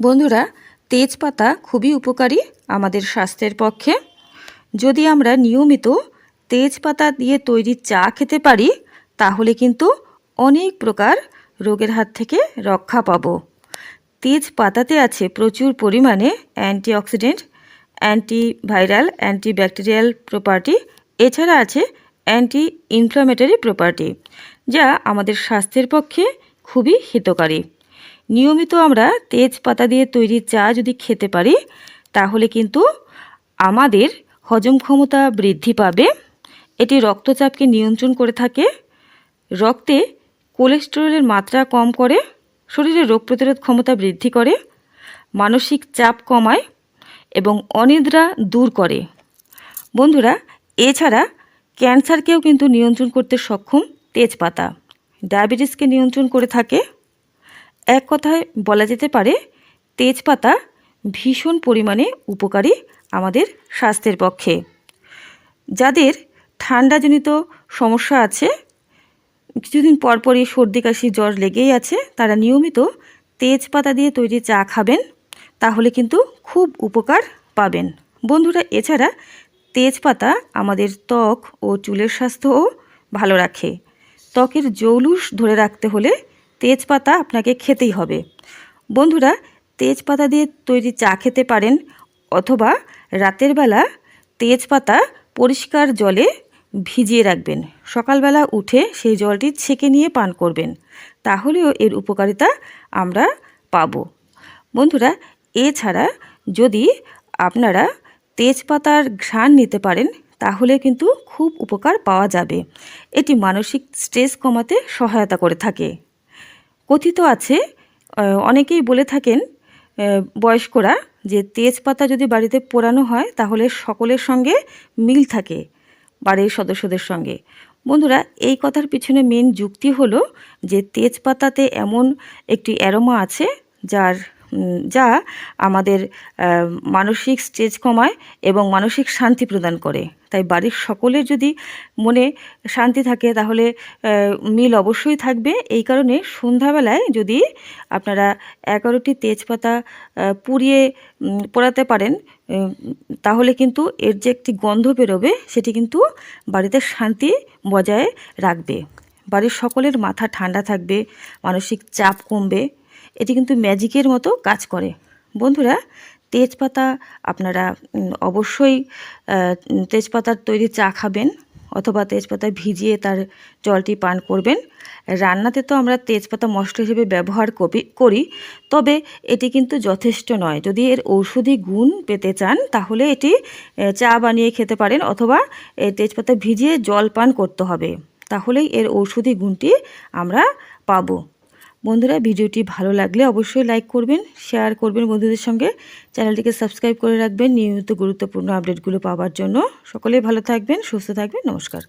বন্ধুরা, তেজপাতা খুবই উপকারী আমাদের স্বাস্থ্যের পক্ষে। যদি আমরা নিয়মিত তেজপাতা দিয়ে তৈরি চা খেতে পারি, তাহলে কিন্তু অনেক প্রকার রোগের হাত থেকে রক্ষা পাব। তেজপাতাতে আছে প্রচুর পরিমাণে অ্যান্টিঅক্সিডেন্ট, অ্যান্টিভাইরাল, অ্যান্টিব্যাকটেরিয়াল প্রপার্টি, এছাড়া আছে অ্যান্টি ইনফ্লামেটরি প্রপার্টি, যা আমাদের স্বাস্থ্যের পক্ষে খুবই হিতকারী। নিয়মিত আমরা তেজপাতা দিয়ে তৈরি চা যদি খেতে পারি, তাহলে কিন্তু আমাদের হজম ক্ষমতা বৃদ্ধি পাবে। এটি রক্তচাপকে নিয়ন্ত্রণ করে থাকে, রক্তে কোলেস্টেরলের মাত্রা কম করে, শরীরে রোগ প্রতিরোধ ক্ষমতা বৃদ্ধি করে, মানসিক চাপ কমায় এবং অনিদ্রা দূর করে। বন্ধুরা, এছাড়া ক্যান্সারকেও কিন্তু নিয়ন্ত্রণ করতে সক্ষম তেজপাতা। ডায়াবেটিসকে নিয়ন্ত্রণ করে থাকে এক কথায় বলা যেতে পারে, তেজপাতা ভীষণ পরিমাণে উপকারী আমাদের স্বাস্থ্যের পক্ষে। যাদের ঠান্ডাজনিত সমস্যা আছে, কিছুদিন পরপরই সর্দি, কাশি, জ্বর লেগেই আছে, তারা নিয়মিত তেজপাতা দিয়ে তৈরি চা খাবেন, তাহলে কিন্তু খুব উপকার পাবেন। বন্ধুরা, এছাড়া তেজপাতা আমাদের ত্বক ও চুলের স্বাস্থ্যও ভালো রাখে। ত্বকের জৌলুস ধরে রাখতে হলে তেজপাতা আপনাকে খেতেই হবে। বন্ধুরা, তেজপাতা দিয়ে তৈরি চা খেতে পারেন অথবা রাতের বেলা তেজপাতা পরিষ্কার জলে ভিজিয়ে রাখবেন। সকালবেলা উঠে সেই জলটি ছেঁকে নিয়ে পান করবেন। তাহলেও এর উপকারিতা আমরা পাব। বন্ধুরা, এছাড়া যদি আপনারা তেজপাতার ঘ্রাণ নিতে পারেন, তাহলে কিন্তু খুব উপকার পাওয়া যাবে। এটি মানসিক স্ট্রেস কমাতে সহায়তা করে থাকে। কথিত আছে অনেকেই বলে থাকেন বয়স্করা যে তেজপাতা যদি বাড়িতে পোড়ানো হয় তাহলে সকলের সঙ্গে মিল থাকে, বাড়ির সদস্যদের সঙ্গে। বন্ধুরা, এই কথার পিছনে মেন যুক্তি হলো যে তেজপাতাতে এমন একটি অ্যারোমা আছে যার যা আমাদের মানসিক স্টেজ কমায় এবং মানসিক শান্তি প্রদান করে। তাই বাড়ির সকলের যদি মনে শান্তি থাকে, তাহলে মিল অবশ্যই থাকবে। এই কারণে সন্ধ্যাবেলায় যদি আপনারা এগারোটি তেজপাতা পুড়িয়ে পোড়াতে পারেন তাহলে কিন্তু এর যে একটি গন্ধ বেরোবে, সেটি কিন্তু বাড়িতে শান্তি বজায় রাখবে। বাড়ির সকলের মাথা ঠান্ডা থাকবে, মানসিক চাপ কমবে। এটি কিন্তু ম্যাজিকের মতো কাজ করে। বন্ধুরা, তেজপাতা আপনারা অবশ্যই তেজপাতার তৈরি চা খাবেন অথবা তেজপাতা ভিজিয়ে তার জলটি পান করবেন। রান্নাতে তো আমরা তেজপাতা মশলা হিসেবে ব্যবহার করি, তবে এটি কিন্তু যথেষ্ট নয়। যদি এর ঔষধি গুণ পেতে চান, তাহলে এটি চা বানিয়ে খেতে পারেন অথবা তেজপাতা ভিজিয়ে জল পান করতে হবে। তাহলেই এর ঔষধি গুণটি আমরা পাবো। বন্ধুরা, ভিডিওটি ভালো লাগলে অবশ্যই লাইক করবেন শেয়ার করবেন বন্ধুদের সঙ্গে। চ্যানেলটিকে সাবস্ক্রাইব করে রাখবেন নিয়মিত গুরুত্বপূর্ণ আপডেটগুলো পাওয়ার জন্য। সকলেই ভালো থাকবেন, সুস্থ থাকবেন, নমস্কার।